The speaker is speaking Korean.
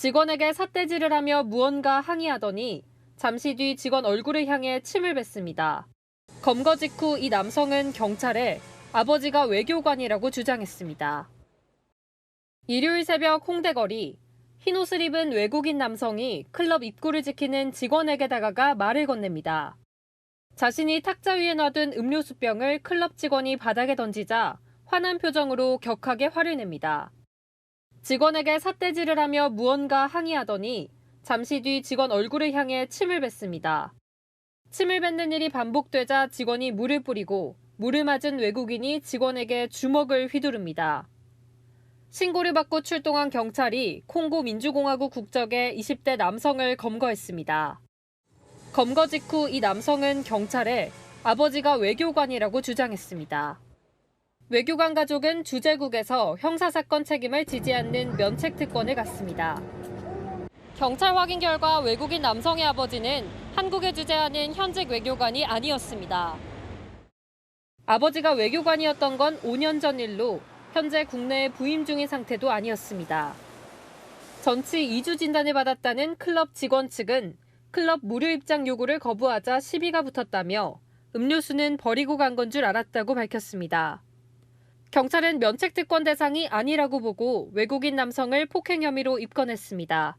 직원에게 삿대질을 하며 무언가 항의하더니 잠시 뒤 직원 얼굴을 향해 침을 뱉습니다. 검거 직후 이 남성은 경찰에 아버지가 외교관이라고 주장했습니다. 일요일 새벽 홍대거리 흰옷을 입은 외국인 남성이 클럽 입구를 지키는 직원에게 다가가 말을 건넵니다. 자신이 탁자 위에 놔둔 음료수병을 클럽 직원이 바닥에 던지자 화난 표정으로 격하게 화를 냅니다. 직원에게 삿대질을 하며 무언가 항의하더니 잠시 뒤 직원 얼굴을 향해 침을 뱉습니다. 침을 뱉는 일이 반복되자 직원이 물을 뿌리고 물을 맞은 외국인이 직원에게 주먹을 휘두릅니다. 신고를 받고 출동한 경찰이 콩고 민주공화국 국적의 20대 남성을 검거했습니다. 검거 직후 이 남성은 경찰에 아버지가 외교관이라고 주장했습니다. 외교관 가족은 주재국에서 형사사건 책임을 지지 않는 면책 특권을 갖습니다. 경찰 확인 결과 외국인 남성의 아버지는 한국에 주재하는 현직 외교관이 아니었습니다. 아버지가 외교관이었던 건 5년 전 일로 현재 국내에 부임 중인 상태도 아니었습니다. 전치 2주 진단을 받았다는 클럽 직원 측은 클럽 무료 입장 요구를 거부하자 시비가 붙었다며 음료수는 버리고 간 건 줄 알았다고 밝혔습니다. 경찰은 면책 특권 대상이 아니라고 보고 외국인 남성을 폭행 혐의로 입건했습니다.